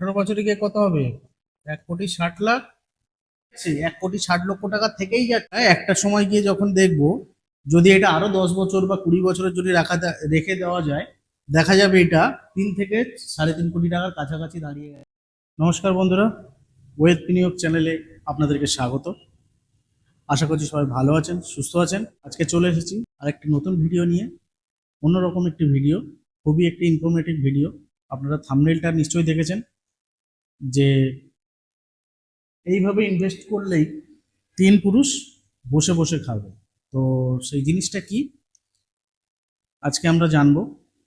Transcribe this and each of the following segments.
আঠারো বছরে গিয়ে কত হবে? এক কোটি ষাট লাখ? এক কোটি ষাট লক্ষ টাকা থেকেই যাচ্ছে একটা সময় গিয়ে যখন দেখব যদি এটা আরও দশ বছর বা কুড়ি বছরের যদি রাখা রেখে দেওয়া যায় দেখা যাবে এটা তিন থেকে সাড়ে তিন কোটি টাকার কাছাকাছি দাঁড়িয়ে গেছে নমস্কার বন্ধুরা ওয়েদ বিনিয়োগ চ্যানেলে আপনাদেরকে স্বাগত। আশা করছি সবাই ভালো আছেন সুস্থ আছেন। আজকে চলে এসেছি আরেকটি নতুন ভিডিও নিয়ে। অন্যরকম একটি ভিডিও খুবই একটি ইনফরমেটিভ ভিডিও। আপনারা থামনেলটা নিশ্চয়ই দেখেছেন। যে এইভাবে ইনভেস্ট করলেই তিন পুরুষ বসে বসে খাবে। তো সেই জিনিসটা কি? আজকে আমরা জানব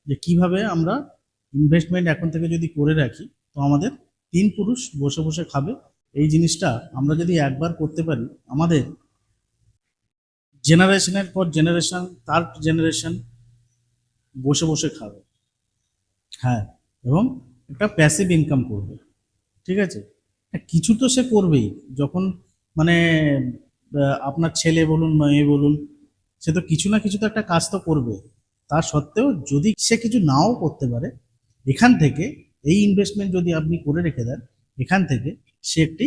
যে কীভাবে আমরা ইনভেস্টমেন্ট এখন থেকে যদি করে রাখি, তো আমাদের তিন পুরুষ বসে বসে খাবে। এই জিনিসটা আমরা যদি একবার করতে পারি, আমাদের জেনারেশনের পর জেনারেশন তার জেনারেশন বসে বসে খাবে। হ্যাঁ এবং একটা প্যাসিভ ইনকাম করবে। ঠিক আছে? কিছু তো সে করবেই। যখন মানে আপনার ছেলে বলুন, মেয়ে বলুন, সে তো কিছু না কিছু তো একটা কাজ তো করবে। তা সত্ত্বেও যদি সে কিছু নাও করতে পারে, এখান থেকে এই ইনভেস্টমেন্ট যদি আপনি করে রেখে দেন, এখান থেকে সে একটি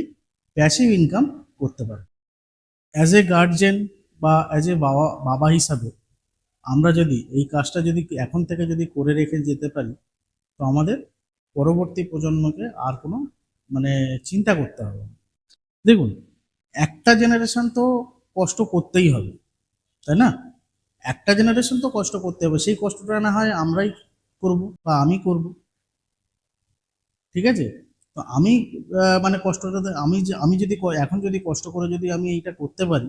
প্যাসিভ ইনকাম করতে পারে। অ্যাজ এ গার্জেন বা অ্যাজ এ বাবা বাবা হিসাবে আমরা যদি এই কাজটা যদি এখন থেকে যদি করে রেখে যেতে পারি, তো আমাদের পরবর্তী প্রজন্মকে আর কোনো মানে চিন্তা করতে হবে। দেখুন, একটা জেনারেশন তো কষ্ট করতেই হবে, তাই না? একটা জেনারেশন তো কষ্ট করতে হবে, সেই কষ্টটা না হয় আমরাই করব বা আমি করব। ঠিক আছে? তো আমি মানে কষ্টটা আমি আমি যদি এখন যদি কষ্ট করে যদি আমি এইটা করতে পারি,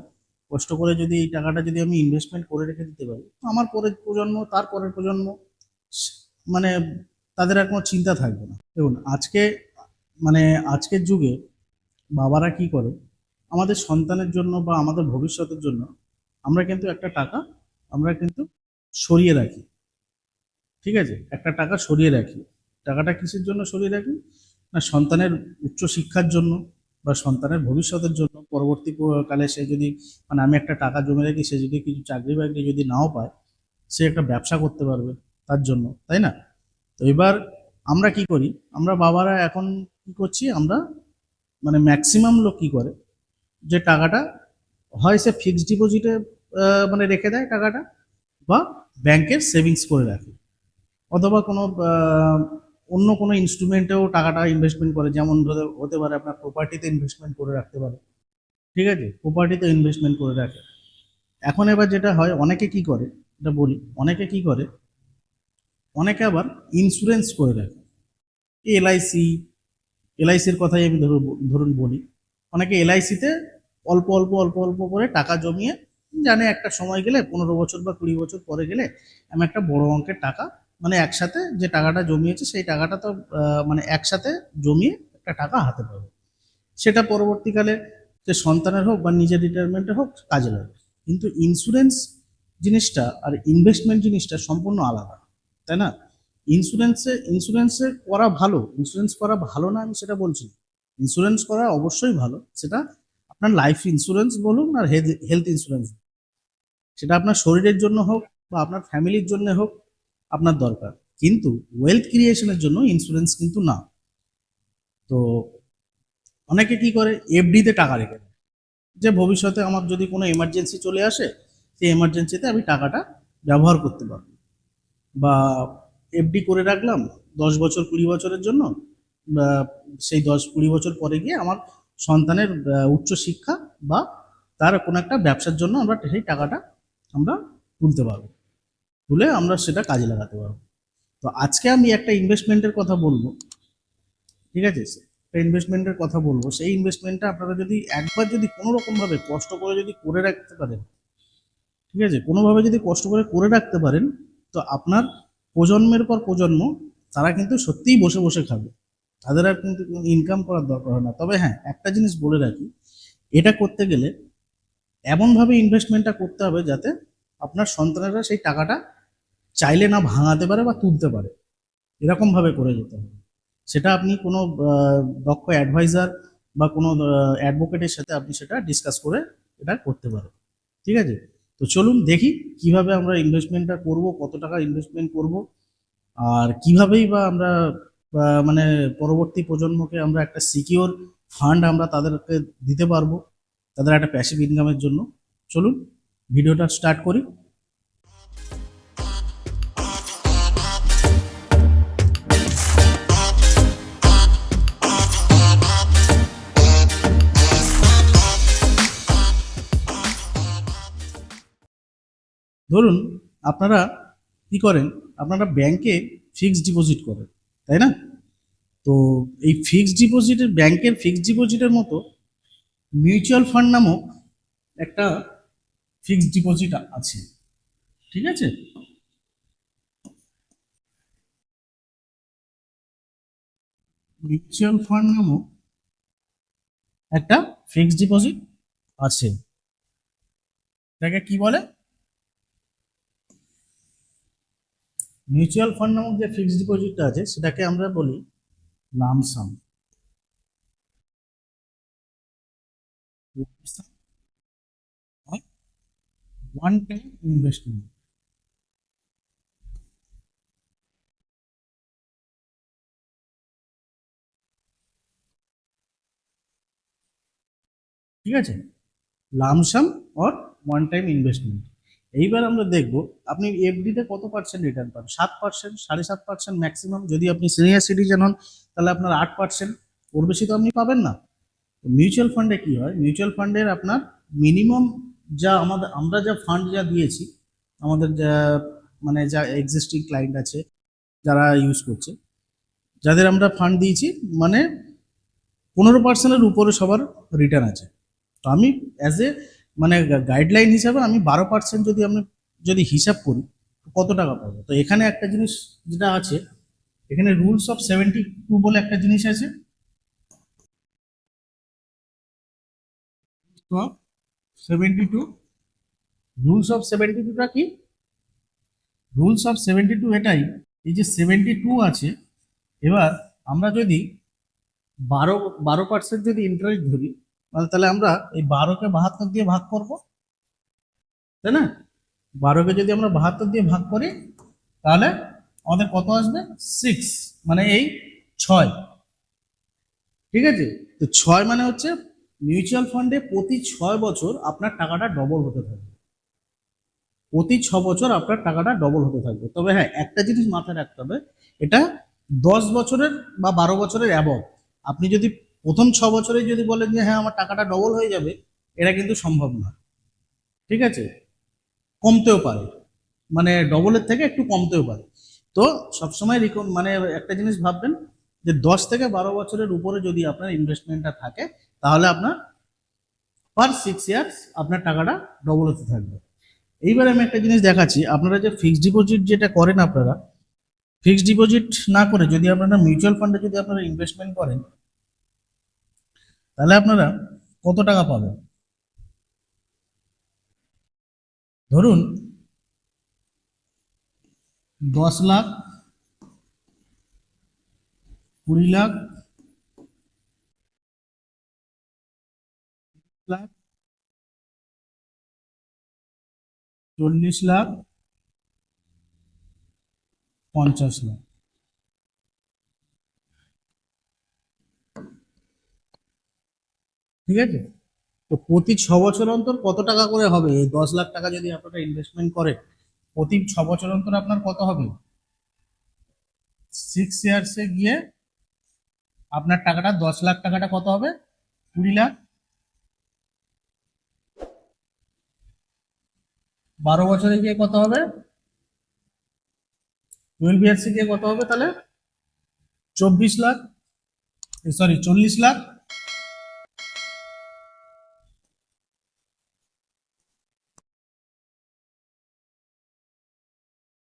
কষ্ট করে যদি এই টাকাটা যদি আমি ইনভেস্টমেন্ট করে রেখে দিতে পারি, তো আমার পরের প্রজন্ম, তার পরের প্রজন্ম মানে তাদের আর কোনো চিন্তা থাকবে না। দেখুন, আজকে মানে আজকের যুগে বাবারা কি করে? আমাদের সন্তানের জন্য বা আমাদের ভবিষ্যতের জন্য আমরা কিন্তু একটা টাকা, আমরা কিন্তু সরিয়ে রাখি। ঠিক আছে? একটা টাকা সরিয়ে রাখি। টাকাটা কিসের জন্য সরিয়ে রাখি? না, সন্তানের উচ্চ শিক্ষার জন্য বা সন্তানের ভবিষ্যতের জন্য। পরবর্তী কালে সে যদি মানে আমি একটা টাকা জমে রাখি, সে যদি কিছু চাকরি বাকরি যদি নাও পায়, সে একটা ব্যবসা করতে পারবে তার জন্য, তাই না? তো এবার আমরা কি করি? আমরা বাবারা এখন কি করছি আমরা? মানে ম্যাক্সিমাম লোক কি করে? যে টাকাটা হয় সে ফিক্সড ডিপোজিটে মানে রেখে দেয় টাকাটা, বা ব্যাংকের সেভিংস করে রাখে। অথবা কোনো অন্য কোনো ইনস্ট্রুমেন্টেও টাকাটা ইনভেস্টমেন্ট করে, যেমন হতে পারে আপনার প্রপার্টিতে ইনভেস্টমেন্ট করে রাখতে পারে। ঠিক আছে? প্রপার্টিতে ইনভেস্টমেন্ট করে রাখে। এখন এবার যেটা হয়, অনেকে কি করে? এটা বলি, অনেকে কি করে? অনেকে আবার ইন্স্যুরেন্স করে রাখে। এলআইসি এলআইসির কথাই আমি ধরুন ধরুন বলি। অনেকে এলআইসিতে অল্প অল্প অল্প অল্প করে টাকা জমিয়ে জানে একটা সময় গেলে, পনেরো বছর বা কুড়ি বছর পরে গেলে আমি একটা বড় অঙ্কের টাকা মানে একসাথে যে টাকাটা জমিয়েছে, সেই টাকাটা তো মানে একসাথে জমিয়ে একটা টাকা হাতে পাবে। সেটা পরবর্তীকালে যে সন্তানের হোক বা নিজের রিটায়ারমেন্টের হোক, কাজে লাগবে। কিন্তু ইন্স্যুরেন্স জিনিসটা আর ইনভেস্টমেন্ট জিনিসটা সম্পূর্ণ আলাদা, তাই না? ইন্স্যুরেন্সে ইন্স্যুরেন্সে করা ভালো ইন্স্যুরেন্স করা ভালো না, আমি সেটা বলছি ইন্স্যুরেন্স করা অবশ্যই ভালো, সেটা আপনার লাইফ ইন্স্যুরেন্স বলুন আর হেলথ ইন্স্যুরেন্স সেটা আপনার শরীরের জন্য হোক বা আপনার ফ্যামিলির জন্য হোক, আপনার দরকার। কিন্তু ওয়েলথ ক্রিয়েশনের জন্য ইন্স্যুরেন্স কিন্তু না। তো অনেকে কি করে? এফডিতে টাকা রেখে দেয়। যে ভবিষ্যতে আমার যদি কোনো এমার্জেন্সি চলে আসে, সেই এমার্জেন্সিতে আমি টাকাটা ব্যবহার করতে পারব। বা এফডি করে রাখলাম, দশ বছর কুড়ি বছরের জন্য। সেই দশ কুড়ি বছর পরে গিয়ে আমার সন্তানের উচ্চ শিক্ষা বা তার কোনো একটা ব্যবসার জন্য আমরা সেই টাকাটা আমরা তুলতে পারব। তুলে আমরা সেটা কাজে লাগাতে পারব। তো আজকে আমি একটা ইনভেস্টমেন্টের কথা বলব। ঠিক আছে? একটা ইনভেস্টমেন্টের কথা বলব। সেই ইনভেস্টমেন্টটা আপনারা যদি একবার যদি কোনো রকমভাবে কষ্ট করে যদি করে রাখতে পারেন, ঠিক আছে? কোনোভাবে যদি কষ্ট করে করে রাখতে পারেন, তো আপনার প্রজন্মের পর প্রজন্ম, তারা কিন্তু সত্যিই বসে বসে খাবে। তাদের আর কিন্তু ইনকাম করার দরকার হয় না। তবে হ্যাঁ একটা জিনিস বলে রাখি, এটা করতে গেলে এমনভাবে ইনভেস্টমেন্টটা করতে হবে যাতে আপনার সন্তানেরা সেই টাকাটা চাইলে না ভাঙাতে পারে বা তুলতে পারে। এরকমভাবে করে যেতে হবে। সেটা আপনি কোনো দক্ষ অ্যাডভাইজার বা কোনো অ্যাডভোকেটের সাথে আপনি সেটা ডিসকাস করে এটা করতে পারেন। ঠিক আছে? তো চলুন দেখি কীভাবে আমরা ইনভেস্টমেন্টটা করব, কত টাকা ইনভেস্টমেন্ট করব, আর কিভাবেই বা আমরা মানে পরবর্তী প্রজন্মকে আমরা একটা সিকিওর ফান্ড আমরা তাদেরকে দিতে পারব, তাদের একটা প্যাসিভ ইনকামের জন্য। চলুন, ভিডিওটা স্টার্ট করি। ধরুন আপনারা কি করেন, আপনারা ব্যাংকে ফিক্সড ডিপোজিট করেন, তাই না? তো এই ফিক্সড ডিপোজিটের ব্যাংকের ফিক্সড ডিপোজিটের মতো মিউচুয়াল ফান্ড নামক একটা ফিক্সড ডিপোজিট আছে, ঠিক আছে? মিউচুয়াল ফান্ড নামক একটা ফিক্সড ডিপোজিট আছে। এটাকে কি বলে? মিউচুয়াল ফান্ড নামক যে ফিক্সড ডিপোজিটটা আছে, সেটাকে আমরা বলি লামসাম ওয়ান টাইম ইনভেস্টমেন্ট ঠিক আছে? Lump sum or one time investment এইবার আমরা দেখব, আপনি এফডিতে কত পার্সেন্ট রিটার্ন পান সাত পার্সেন্ট সাড়ে সাত পার্সেন্ট ম্যাক্সিমাম যদি আপনি সিনিয়র সিটিজেন হন, তাহলে আপনার আট পার্সেন্ট ওর বেশি তো আপনি পাবেন না। মিউচুয়াল ফান্ডে কি হয়? মিউচুয়াল ফান্ডের আপনার মিনিমাম যা আমাদের আমরা যা ফান্ড যা দিয়েছি, আমাদের যা মানে যা এক্সিস্টিং ক্লায়েন্ট আছে, যারা ইউজ করছে, যাদের আমরা ফান্ড দিয়েছি মানে পনেরো পার্সেন্টের উপরে সবার রিটার্ন আছে। তো আমি অ্যাজ এ মানে গাইডলাইন হিসাবে আমি বারো পার্সেন্ট যদি আমি যদি হিসাব করি, কত টাকা পাবো? তো এখানে একটা জিনিস যেটা আছে, এখানে রুলস অফ সেভেন্টি টু বলে একটা জিনিস আছে। Seventy two rules of seventy টুটা কি? রুলস অফ সেভেন্টি টু এটাই, এই যে সেভেন্টি টু আছে, এবার আমরা যদি বারো বারো পার্সেন্ট যদি ইন্টারেস্ট ধরি মানে তাহলে আমরা এই বারোকে বাহাত্তর দিয়ে ভাগ করব। তাই না? বারোকে যদি আমরা বাহাত্তর দিয়ে ভাগ করি, তাহলে আমাদের কত আসবে? সিক্স মানে এই ছয়। ঠিক আছে? তো ছয় মানে হচ্ছে মিউচুয়াল ফান্ডে প্রতি ছয় বছর আপনার টাকাটা ডবল হতে থাকবে। প্রতি ছ বছর আপনার টাকাটা ডবল হতে থাকবে। তবে হ্যাঁ একটা জিনিস মাথায় রাখতে হবে, এটা দশ বছরের বা বারো বছরের অ্যাবভ আপনি যদি প্রথম ছ বছরে যদি বলেন যে হ্যাঁ আমার টাকাটা ডবল হয়ে যাবে, এটা কিন্তু সম্ভব না। ঠিক আছে? কমতেও পারে। মানে ডবলের থেকে একটু কমতেও পারে। তো সবসময় রিকম মানে একটা জিনিস ভাববেন যে, দশ থেকে বারো বছরের উপরে যদি আপনার ইনভেস্টমেন্টটা থাকে, তাহলে আপনার পার সিক্স ইয়ার্স আপনার টাকাটা ডবল হতে থাকবে। এইবার আমি একটা জিনিস দেখাচ্ছি। আপনারা যে ফিক্সড ডিপোজিট যেটা করেন আপনারা ফিক্সড ডিপোজিট না করে যদি আপনারা মিউচুয়াল ফান্ডে যদি আপনারা ইনভেস্টমেন্ট করেন তাহলে আপনারা কত টাকা পাবেন? ধরুন দশ লাখ, কুড়ি লাখ লাখ চল্লিশ লাখ, পঞ্চাশ লাখ। ঠিক আছে? তো প্রতি ছ বছর অন্তর কত টাকা করে হবে? এই দশ লাখ টাকা যদি আপনারা ইনভেস্টমেন্ট করে প্রতি ছ বছর অন্তর আপনার কত হবে? সিক্স ইয়ার্সে গিয়ে আপনার টাকাটা, দশ লাখ টাকাটা কত হবে? কুড়ি লাখ? বারো বছরে গিয়ে কত হবে? টুয়েলভ ইয়ার্সে গিয়ে কত হবে তাহলে? চব্বিশ লাখ সরি চল্লিশ লাখ?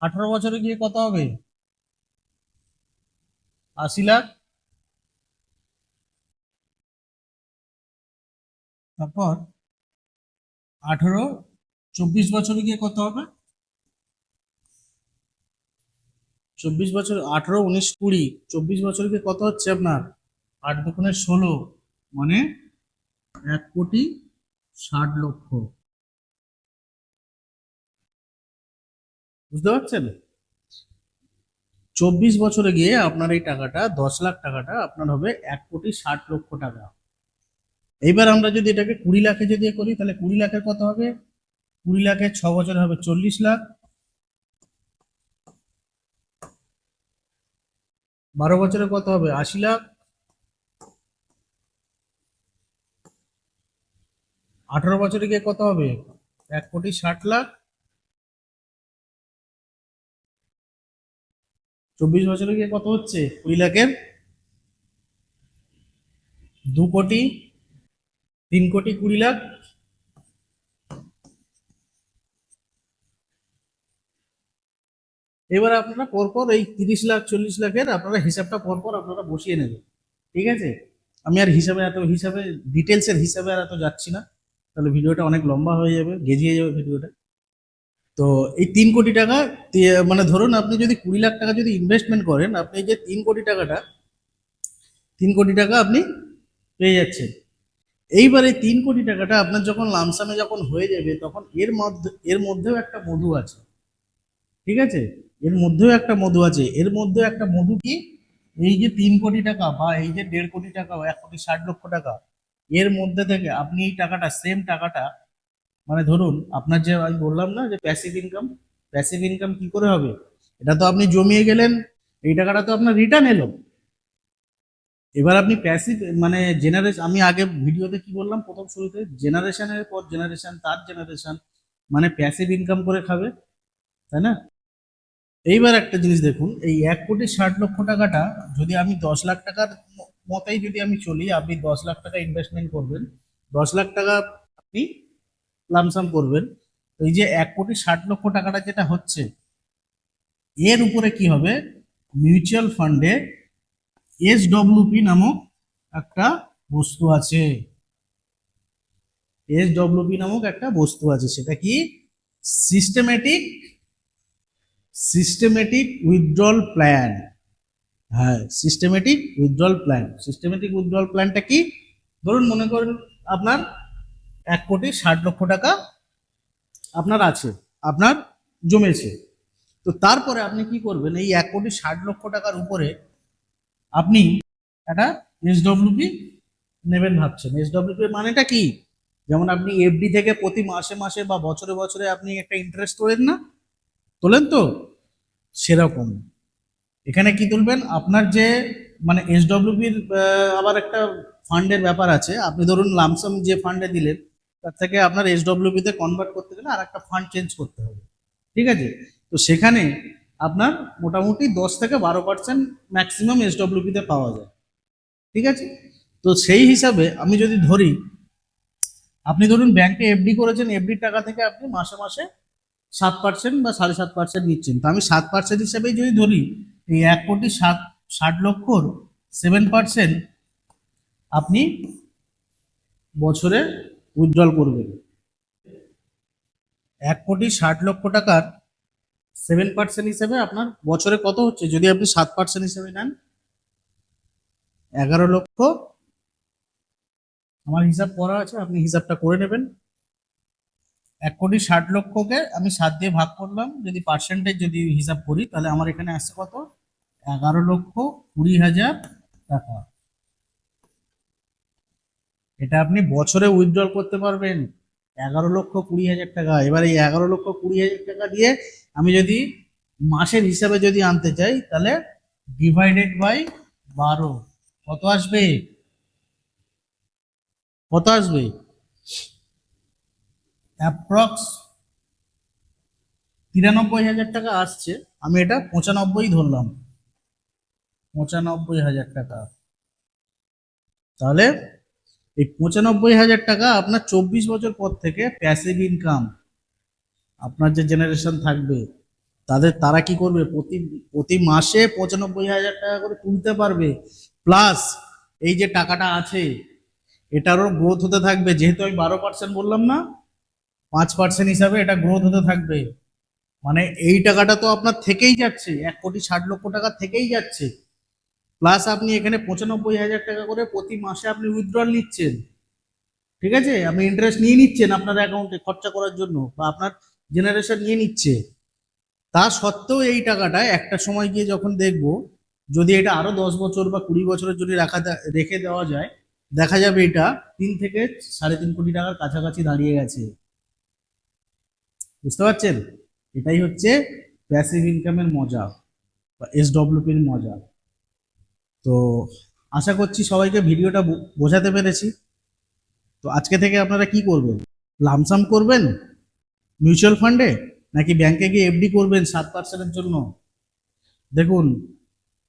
আঠারো বছরে গিয়ে কত হবে? আশি লাখ? তারপর আঠারো, চব্বিশ বছরে গিয়ে কত হবে? চব্বিশ বছর, আঠারো, উনিশ, কুড়ি। চব্বিশ বছরে গিয়ে কত হচ্ছে আপনার? আট দুগুণে ষোলো। মানে এক কোটি ষাট লক্ষ। বুঝতে পারছেন? চব্বিশ বছরে গিয়ে আপনার এই টাকাটা, দশ লাখ টাকাটা আপনার হবে এক কোটি ষাট লক্ষ টাকা। এইবার আমরা যদি এটাকে কুড়ি লাখে যদি করি, তাহলে কুড়ি লাখের কত হবে? কুড়ি লাখের ছ বছরে হবে চল্লিশ লাখ। বারো বছরে কত হবে? আশি লাখ। আঠারো বছরে গিয়ে কত হবে? এক কোটি ষাট লাখ। চব্বিশ বছরে গিয়ে কত হচ্ছে? কুড়ি লাখের দু কোটি, তিন কোটি কুড়ি লাখ। এবার আপনারা পরপর এই তিরিশ লাখ, চল্লিশ লাখের আপনারা হিসাবটা পরপর আপনারা বসিয়ে নেবেন। ঠিক আছে? আমি আর হিসাবে এত, হিসাবে ডিটেলসের হিসাবে আর এত যাচ্ছি না। তাহলে ভিডিওটা অনেক লম্বা হয়ে যাবে, গেজিয়ে যাবে ভিডিওটা। তো এই তিন কোটি টাকা মানে ধরুন আপনি যদি কুড়ি লাখ টাকা যদি ইনভেস্টমেন্ট করেন, আপনি যে তিন কোটি টাকাটা, তিন কোটি টাকা আপনি পেয়ে যাচ্ছেন। এইবার এই তিন কোটি টাকাটা আপনার যখন লামসামে যখন হয়ে যাবে, তখন এর মধ্যে, এর মধ্যেও একটা মধু আছে। ঠিক আছে? এর মধ্যেও একটা মধু আছে। এর মধ্যেও একটা মধু কি? এই যে তিন কোটি টাকা বা এই যে দেড় কোটি টাকা এক কোটি ষাট লক্ষ টাকা, এর মধ্যে থেকে আপনি এই টাকাটা সেম টাকাটা মানে ধরুন, আপনার যে আমি বললাম না যে প্যাসিভ ইনকাম প্যাসিভ ইনকাম কি করে হবে? এটা তো আপনি জমিয়ে গেলেন, এই টাকাটা তো আপনার রিটার্ন এলো। এবার আপনি প্যাসিভ মানে জেনারেশন আমি আগে ভিডিওতে কি বললাম, প্রথম শুরুতে জেনারেশনের পর জেনারেশন তার জেনারেশন মানে প্যাসিভ ইনকাম করে খাবে, তাই না? এইবার একটা জিনিস দেখুন, এই এক কোটি ষাট লক্ষ টাকাটা যদি আমি দশ লাখ টাকার মতেই যদি আমি চলি, আপনি দশ লাখ টাকা ইনভেস্টমেন্ট করবেন, দশ লাখ টাকা আপনি লামসাম করবেন, এই যে এক কোটি ষাট লক্ষ টাকাটা যেটা হচ্ছে, এর উপরে কি হবে? মিউচুয়াল ফান্ডে এস ডব্লিউপি নামক একটা বস্তু আছে। এস ডব্লিউপি নামক একটা বস্তু আছে, সেটা কি? সিস্টেমেটিক সিস্টেমেটিক উইথড্রল প্ল্যান হ্যাঁ systematic withdrawal plan systematic withdrawal প্ল্যানটা কি? ধরুন, মনে করেন আপনার এক কোটি ষাট লক্ষ টাকা আপনার আছে, আপনার জমেছে। তো তারপরে আপনি কি করবেন, এই এক কোটি ষাট লক্ষ টাকার উপরে আপনি একটা এসডব্লিউপি নেবেন ভাবছেন। এসডব্লিউপি মানেটা কি? যেমন আপনি এফডি থেকে প্রতি মাসে মাসে বা বছরে বছরে আপনি একটা ইন্টারেস্ট তোলেন না? তোলেন তো? সেরকম। এখানে কি তুলবেন? আপনার যে মানে এসডব্লিউপির আবার একটা ফান্ডের ব্যাপার আছে। আপনি ধরুন লামসাম যে ফান্ডে দিলেন তার থেকে আপনার এসডব্লিউপিতে কনভার্ট করতে গেলে আর একটা ফান্ড চেঞ্জ করতে হবে। ঠিক আছে? তো সেখানে আপনার মোটামুটি দশ থেকে বারো পার্সেন্ট ম্যাক্সিমাম এসডব্লিউপিতে পাওয়া যায়। ঠিক আছে? তো সেই হিসাবে আমি যদি ধরি, আপনি ধরুন ব্যাংকে এফডি করেছেন এফডির টাকা থেকে আপনি মাসে মাসে সাত পার্সেন্ট বা সাড়ে সাত পার্সেন্ট নিচ্ছেন। তো আমি সাত পার্সেন্ট হিসাবেই যদি ধরি, এই এক কোটি সাত, ষাট লক্ষর সেভেন পার্সেন্ট আপনি বছরে উইথড্রল করবেন এক কোটি ষাট লক্ষ টাকার সেভেন পার্সেন্ট হিসেবে আপনার বছরে কত হচ্ছে? যদি আপনি সাত পার্সেন্ট হিসেবে নেন, এগারো লক্ষ আমার হিসাব করা আছে, আপনি হিসাবটা করে নেবেন। এক কোটি ষাট লক্ষকে আমি সাত দিয়ে ভাগ করলাম, যদি পার্সেন্টেজ যদি হিসাব করি, তাহলে আমার এখানে আসছে কত? এগারো লক্ষ কুড়ি হাজার টাকা। এটা আপনি বছরে উইথড্রল করতে পারবেন। এগারো লক্ষ কুড়ি হাজার টাকা। এবার এই এগারো লক্ষ কুড়ি হাজার টাকা দিয়ে আমি যদি মাসের হিসাবে যদি আনতে চাই, তাহলে ডিভাইডেড বাই বারো। কত আসবে? কত আসবে? অ্যাপ্রক্স তিরানব্বই হাজার টাকা আসছে। আমি এটা পঁচানব্বই ধরলাম। পঁচানব্বই হাজার টাকা। তাহলে এই পঁচানব্বই হাজার টাকা আপনার চব্বিশ বছর পর থেকে প্যাসিভ ইনকাম আপনার যে জেনারেশন থাকবে, তাদের তারা কি করবে? প্রতি প্রতি মাসে পঁচানব্বই হাজার টাকা করে তুলতে পারবে। প্লাস এই যে টাকাটা আছে, এটারও গ্রোথ হতে থাকবে। যেহেতু আমি বারো পার্সেন্ট বললাম না, পাঁচ পার্সেন্ট হিসাবে এটা গ্রোথ হতে থাকবে। মানে এই টাকাটা তো আপনার থেকেই যাচ্ছে। এক কোটি ষাট লক্ষ টাকা থেকেই যাচ্ছে। প্লাস আপনি এখানে পঁচানব্বই হাজার টাকা করে প্রতি মাসে আপনি উইথড্রল নিচ্ছেন। ঠিক আছে? আপনি ইন্টারেস্ট নিয়ে নিচ্ছেন আপনার অ্যাকাউন্টে খরচা করার জন্য বা আপনার জেনারেশন নিয়ে নিচ্ছে। তা সত্ত্বেও এই টাকাটা একটা সময় গিয়ে যখন দেখব, যদি এটা আরও দশ বছর বা কুড়ি বছরের যদি রাখা রেখে দেওয়া যায়, দেখা যাবে এটা তিন থেকে সাড়ে তিন কোটি টাকার কাছাকাছি দাঁড়িয়ে গেছে। বুঝতে পারছেন? এটাই হচ্ছে প্যাসিভ ইনকামের মজা বা এসডব্লিউপির মজা। তো আশা করছি সবাইকে ভিডিওটা বোঝাতে পেরেছি। তো আজকে থেকে আপনারা কি করবেন? লামসাম করবেন? মিউচুয়াল ফান্ডে? নাকি ব্যাংকে গিয়ে এফডি করবেন সাত পার্সেন্টের জন্য? দেখুন,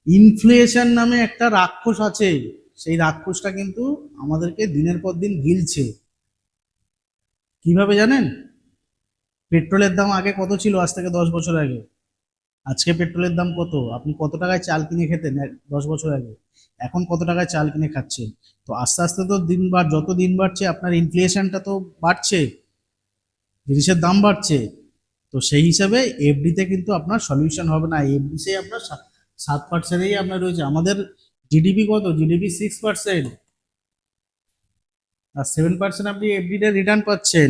ইনফ্লেশন নামে একটা রাক্ষস আছে। সেই রাক্ষসটা কিন্তু আমাদেরকে দিনের পর দিন গিলছে। কীভাবে জানেন? পেট্রোলের দাম আগে কত ছিল? আজ থেকে দশ বছর আগে। আজকে পেট্রোলের দাম কত? আপনি কত টাকায় চাল কিনে খেতেন দশ বছর আগে? এখন কত টাকায় চাল কিনে খাচ্ছেন? তো আস্তে আস্তে তো দিন বার যত দিন বাড়ছে, আপনার ইনফ্লেশনটা তো বাড়ছে, জিনিসের দাম বাড়ছে। তো সেই হিসাবে এফডিতে কিন্তু আপনার সলিউশন হবে না। এফডিসে আপনার সাত পার্সেন্টেই আপনার রয়েছে। আমাদের জিডিপি কত? জিডিপি সিক্স পার্সেন্ট আর সেভেন পার্সেন্ট আপনি এফডিতে রিটার্ন পাচ্ছেন।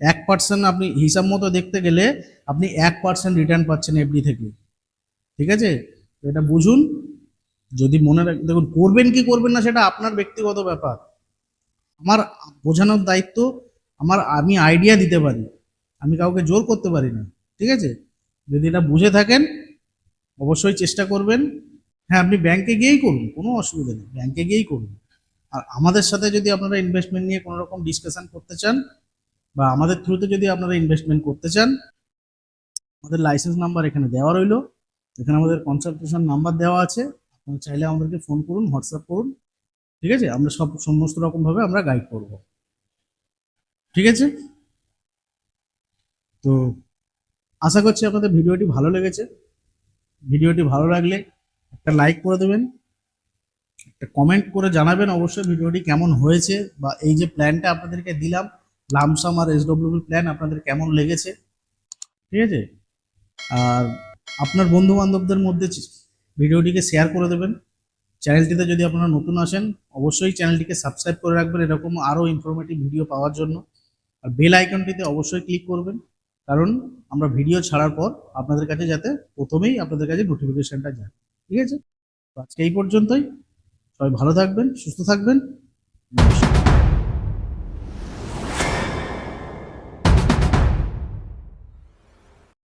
এক পার্সেন্ট আপনি হিসাব মতো দেখতে গেলে আপনি এক পার্সেন্ট রিটার্ন পাচ্ছেন এফডি থেকে। ঠিক আছে? এটা বুঝুন। যদি মনে রাখ দেখুন, করবেন কি করবেন না সেটা আপনার ব্যক্তিগত ব্যাপার। আমার বোঝানোর দায়িত্ব, আমার আমি আইডিয়া দিতে পারি। আমি কাউকে জোর করতে পারি না। ঠিক আছে? যদি এটা বুঝে থাকেন, অবশ্যই চেষ্টা করবেন। হ্যাঁ আপনি ব্যাংকে গিয়েই করুন, কোনো অসুবিধা নেই। ব্যাংকে গিয়েই করুন। আর আমাদের সাথে যদি আপনারা ইনভেস্টমেন্ট নিয়ে কোনো রকম ডিসকাশন করতে চান বা আমাদের থ্রুতে যদি আপনারা ইনভেস্টমেন্ট করতে চান, আমাদের লাইসেন্স নাম্বার এখানে দেওয়া রইল। এখানে আমাদের কনসালটেশন নাম্বার দেওয়া আছে। আপনারা চাইলে আমাদেরকে ফোন করুন হোয়াটসঅ্যাপ করুন। ঠিক আছে? আমরা সব, সমস্ত রকমভাবে আমরা গাইড করব। ঠিক আছে? তো আশা করছি আপনাদের ভিডিওটি ভালো লেগেছে। ভিডিওটি ভালো লাগলে একটা লাইক করে দেবেন। একটা কমেন্ট করে জানাবেন অবশ্যই ভিডিওটি কেমন হয়েছে বা এই যে প্ল্যানটা আপনাদেরকে দিলাম লামসাম আর এসডব্লিউবি প্ল্যান আপনাদের কেমন লেগেছে? ঠিক আছে? আর আপনার বন্ধু বান্ধবদের মধ্যে ভিডিওটিকে শেয়ার করে দেবেন। চ্যানেলটিতে যদি আপনারা নতুন আসেন, অবশ্যই চ্যানেলটিকে সাবস্ক্রাইব করে রাখবেন। এরকম আরও ইনফরমেটিভ ভিডিও পাওয়ার জন্য। আর বেল আইকনটিতে অবশ্যই ক্লিক করবেন। কারণ আমরা ভিডিও ছাড়ার পর আপনাদের কাছে যাতে প্রথমেই আপনাদের কাছে নোটিফিকেশনটা যায়। ঠিক আছে? আজকে এই পর্যন্তই। সবাই ভালো থাকবেন, সুস্থ থাকবেন। নমস্কার।